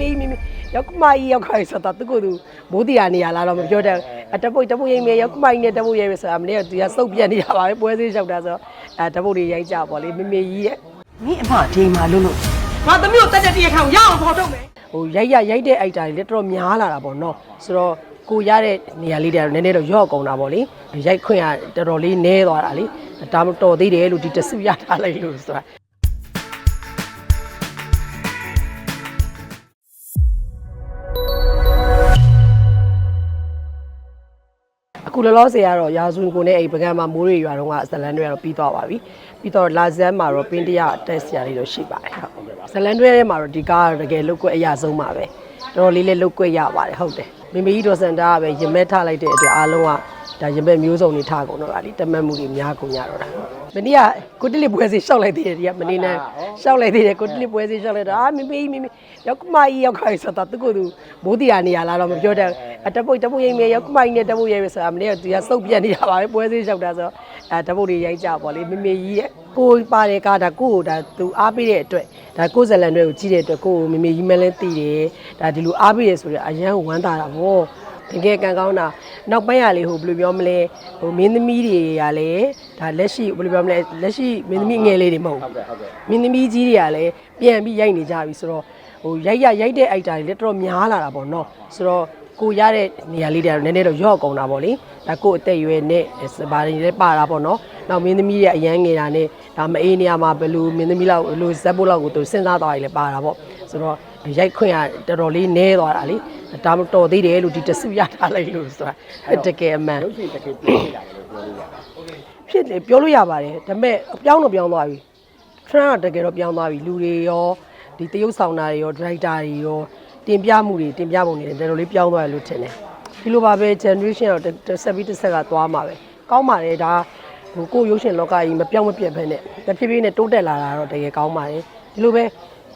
မေးမေးမေးရောက်ကမကြီးရောက်ခိုင်းဆိုတော့သူကသူမိုးတီရနေရလားတော့မပြောတတ်အတပုတ်တပုတ်ရိမ့်မေးရောက်ကမကြီးနဲ့တပုတ်ရိမ့်မေးဆိုတာမနေ့ကသူကစုပ်ပြက်နေတာပါပဲပွဲစည်းလျှောက်တာဆိုတော့အဲတပုတ်တွေရိုက်ကြပါလေမေမေကြီးရဲ့မင်းအမဒီမှာလို့လို့ငါသမီးကိုတက်တက်တရခံရအောင်ဖော်ထုတ်မယ်ဟိုရိုက်ရရိုက်တဲ့အိုက်တာတွေလည်းတော်တော်များလာတာပေါ့နော်ဆိုတော့ကိုရတဲ့နေရာလေးတွေကတော့နည်းနည်းတော့ရော့ကုန်တာပေါ့လေရိုက်ခွင့်ကတော်တော်လေးနည်းသွားတာလေဒါမှတော်သေးတယ်လို့ဒီတဆုရထားလိုက်လို့ဆိုတာ လောလောဆယ်ကတော့ရာဇဝင်ကိုနဲ့အဲ့ပကံမှာမိုးရေရွာတော့ကဇလန်တွေကတော့ပြီးသွားပါပြီပြီးတော့လာဇန်မှာတော့ပင်းတရတက်စရာလေးတော့ရှိပါတယ်ဟုတ်ဇလန်တွေထဲမှာတော့ဒီကားကတကယ်လုတ်ကွက်အရာဆုံးပါပဲတော်တော်လေးလေးလုတ်ကွက်ရပါတယ်ဟုတ်တယ်မိမိကြီးဒေါ်စန်တာကပဲရင်မဲထားလိုက်တဲ့အတွက်အားလုံးက ဒါရင်မဲမျိုးစုံတွေထားကုန်တော့တာလीတမတ်မှုတွေများကုန်ကြတော့တာမနေ့ကကိုတလစ်ပွဲစီရှောက်လိုက်သေးတယ်ဒီကမနေ့နဲ့ရှောက်လိုက်သေးတယ်ကိုတလစ်ပွဲစီရှောက်လိုက်တော့အာမိမိမိမိရောက်ကမကြီးရောက်ခိုင်းဆိုတော့သူကသူမိုးတီရနေရလားတော့မပြောတတ်အတပုတ်တပုတ်ရိမ့်မေးရောက်ကမကြီးနဲ့တပုတ်ရိမ့်မေးဆိုတာမနေ့ကသူကစုပ်ပြက်နေတာပါပဲပွဲစီလျှောက်တာဆိုတော့အဲတပုတ်တွေရိုက်ကြပါလေမိမိကြီးရဲ့ကိုပါတယ်ကားဒါကိုကိုဒါသူအားပေးတဲ့အတွက်ဒါကိုဇလန်တွေကိုကြီးတဲ့အတွက်ကိုကိုမိမိကြီးမလဲတည်တယ်ဒါဒီလိုအားပေးရဆိုတော့အရန်ဝမ်းသာတာဗော တကယ်ကံကောင်းတာနောက်ပိုင်းရလေဟိုဘယ်လိုပြောမလဲဟိုမင်းသမီးတွေကလည်းဒါလက်ရှိဘယ်လိုပြောမလဲလက်ရှိမင်းသမီးငယ်လေးတွေမဟုတ်ဘူးမင်းသမီးကြီးတွေကလည်းပြန်ပြီးရိုက်နေကြပြီဆိုတော့ဟိုရိုက်ရရိုက်တဲ့အိုက်တာတွေလည်းတော်တော်များလာတာပေါ့နော်ဆိုတော့ ကိုရတဲ့နေရာလေးတွေကတော့နည်းနည်းတော့ရော့ကုန်တာပေါ့လေဒါကိုအသက်အရွယ်နဲ့ဗာတွေလည်းပါတာပေါ့နော်နောက်မင်းသမီးတွေအရန်ငယ်တာနဲ့ဒါမအေးနေရာမှာဘယ်လိုမင်းသမီးလောက်ဘယ်လိုဇက်ဖို့လောက်ကိုသူစဉ်းစားသွားရလဲပါတာပေါ့ဆိုတော့ရိုက်ခွင့်ကတော်တော်လေးနည်းသွားတာလေဒါမှတော်သေးတယ်လို့ဒီတဆုရထားလိုက်လို့ဆိုတာတကယ်အမှန်လို့ရှိရင်တကယ်ပြည့်နေတာပဲလို့ပြောလို့ရတယ်ဖြစ်တယ်ပြောလို့ရပါတယ်ဒါပေမဲ့အပြောင်းတော့ပြောင်းသွားပြီ trend ကတကယ်တော့ပြောင်းသွားပြီလူတွေရောဒီတရုပ်ဆောင်တာတွေရော director တွေရော တင်ပြမှုတွေတင်ပြပုံတွေတော်တော်လေးပြောင်းသွားတယ်လို့ထင်တယ်ဒီလိုပါပဲ generation တော့တစ်ဆက်ပြီးတစ်ဆက်ကသွားမှာပဲကောင်းပါတယ်ဒါဟိုကိုယ်ရုပ်ရှင်လောကကြီးမပြောင်းမပြတ်ဖက်နဲ့တဖြည်းဖြည်းနဲ့တိုးတက်လာတာတော့တကယ်ကောင်းပါတယ်ဒီလိုပဲ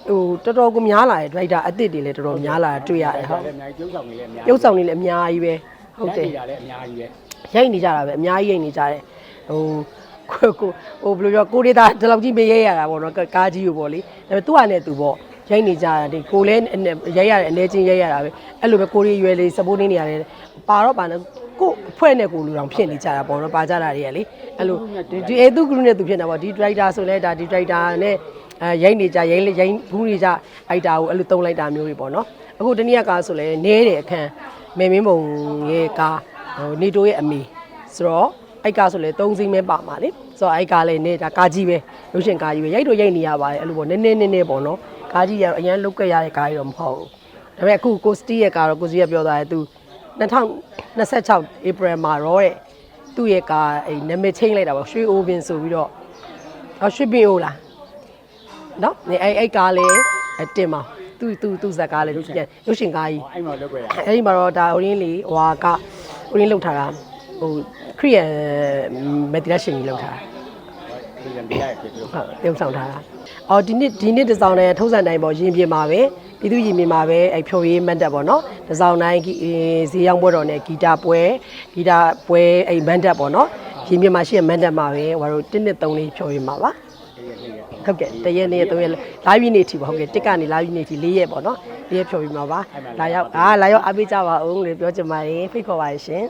ဟိုတော်တော်ကိုများလာတယ် director အစ်စ်တွေလည်းတော်တော်များလာတာတွေ့ရတယ်ဟုတ်ဒါလည်းအများကြီးကျုပ်ဆောင်နေလည်းအများရုပ်ဆောင်တွေလည်းအများကြီးပဲဟုတ်တယ်ဒါလည်းအများကြီးပဲရိုက်နေကြတာပဲအများကြီးရိုက်နေကြတယ်ဟိုကိုကိုဟိုဘယ်လိုပြောကိုဒေတာဒီလောက်ကြီးမရိုက်ရတာပေါ့နော်ကားကြီးကိုပေါ့လေဒါပေမဲ့သူ့ဟာနဲ့သူပေါ့ ရိုက်နေကြတာဒီကိုလည်းရိုက်ရတယ်အနေချင်းရိုက်ရတာပဲအဲ့လိုပဲကိုရီရွယ်လေးစပိုးနေနေရတယ်ပါတော့ပါနေကိုအဖွဲ့နဲ့ကိုလူတော်ဖြစ်နေကြတာပေါ့နော်ပါကြတာတွေကလေအဲ့လိုဒီဒီအဲသူကလူနဲ့သူဖြစ်နေတာပေါ့ဒီဒရိုက်တာဆိုလဲဒါဒီဒရိုက်တာနဲ့အဲရိုက်နေကြရိုက်ရိုက်ဘူးနေကြအိုက်တာကိုအဲ့လိုတုံးလိုက်တာမျိုးတွေပေါ့နော်အခုတနည်းကားဆိုလဲနဲတယ်အခန်းမေမင်းပုံရဲ့ကားဟိုနေတိုးရဲ့အမေဆိုတော့အိုက်ကားဆိုလေ၃စီးမဲပါမှာလေဆိုတော့အိုက်ကားလည်းနေတာကားကြီးပဲရုပ်ရှင်ကားကြီးပဲရိုက်တော့ရိုက်နေရပါတယ်အဲ့လိုပေါ့နည်းနည်းနည်းနည်းပေါ့နော် ကားကြီးရတော့အရင်လုတ်ခဲ့ရတဲ့ကားကြီးတော့မဟုတ်ဘူးဒါပေမဲ့အခုကိုစတီရဲ့ကားတော့ကိုစီကပြောသွားတယ်သူ2026 April မှာတော့တဲ့သူ့ရဲ့ကားအဲ့နာမည်ချင်းလိုက်တာပေါ့ရွှေအိုးပင်ဆိုပြီးတော့အော်ရွှေပင်အိုးလားနော်အဲ့အဲ့ကားလေးအတင်မှာသူသူသူဇက်ကားလေးရုပ်ရှင်ကားကြီးအဲ့မှာလောက်ွယ်ရအဲ့ဒီမှာတော့ဒါ orient လေးဟွာက orient လောက်ထားတာဟိုခရီးယန်မက်တီလာရှင်ကြီးလောက်ထားတာ ဒီလန်ပြရဖြစ်လို့ဟုတ်ပြုံးဆောင်ထားတာအော်ဒီနေ့ဒီနေ့ဒီဇိုင်းနဲ့ထုံးစံတိုင်းပေါ့ရင်ပြင်မှာပဲပြည်သူရင်ပြင်မှာပဲအဲ့ဖြိုရေးမတ်တက်ပေါ့နော်ဒီဇိုင်းတိုင်းဈေးရောင်းပွဲတော်နဲ့ဂီတာပွဲဂီတာပွဲအဲ့မတ်တက်ပေါ့နော်ရင်ပြင်မှာရှိတဲ့မတ်တက်မှာပဲဟိုတို့1နှစ်3လေးဖြိုရေးမှာပါဟုတ်ကဲ့တရက်နေ့3ရက်လာပြီးနေ့ထိပါဟုတ်ကဲ့တစ်ကနေလာပြီးနေ့ထိ4ရက်ပေါ့နော်4ရက်ဖြိုပြီးမှာပါလာရောက်အာလာရောက်အားပေးကြပါဦးလို့ပြောချင်ပါတယ်ဖိတ်ခေါ်ပါရှင်